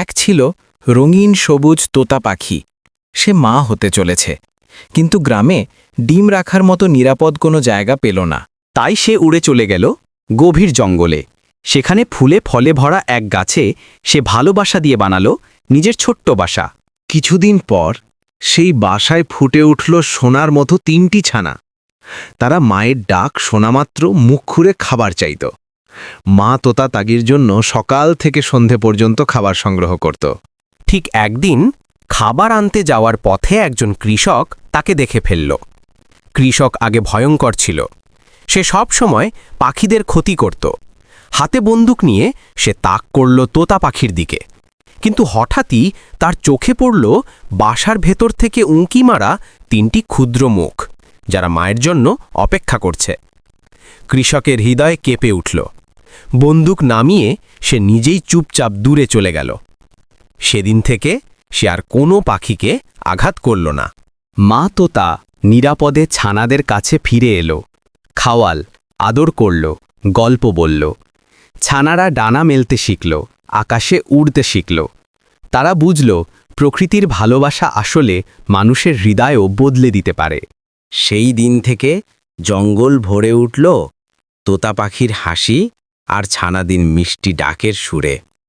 এক ছিল রঙিন সবুজ তোতা পাখি। সে মা হতে চলেছে। কিন্তু গ্রামে ডিম রাখার মতো নিরাপদ কোনো জায়গা পেল না। তাই সে উড়ে চলে গেল গভীর জঙ্গলে। সেখানে ফুলে ফলে ভরা এক গাছে সে ভালোবাসা দিয়ে বানালো নিজের ছোট্ট বাসা। কিছুদিন পর সেই বাসায় ফুটে উঠল সোনার মতো তিনটি ছানা। তারা মায়ের ডাক শোনামাত্র মুখ খুঁড়ে খাবার চাইত। মা তোতা তাগির জন্য সকাল থেকে সন্ধে পর্যন্ত খাবার সংগ্রহ করত। ঠিক একদিন খাবার আনতে যাওয়ার পথে একজন কৃষক তাকে দেখে ফেলল। কৃষক আগে ভয়ঙ্কর ছিল। সে সব সময় পাখিদের ক্ষতি করত। হাতে বন্দুক নিয়ে সে তাক করল তোতা পাখির দিকে। কিন্তু হঠাৎই তার চোখে পড়ল বাসার ভেতর থেকে উঁকি মারা তিনটি ক্ষুদ্র মুখ, যারা মায়ের জন্য অপেক্ষা করছে। কৃষকের হৃদয় কেঁপে উঠল। বন্দুক নামিয়ে সে নিজেই চুপচাপ দূরে চলে গেল। সেদিন থেকে সে আর কোনো পাখিকে আঘাত করল না। মা তোতা নিরাপদে ছানাদের কাছে ফিরে এলো, খাওয়াল, আদর করল, গল্প বলল। ছানারা ডানা মেলতে শিখল, আকাশে উড়তে শিখল। তারা বুঝল, প্রকৃতির ভালোবাসা আসলে মানুষের হৃদয়ও বদলে দিতে পারে। সেই দিন থেকে জঙ্গল ভরে উঠল, তোতা পাখির হাসি আর ছানাদিন মিষ্টি ডাকের সুরে।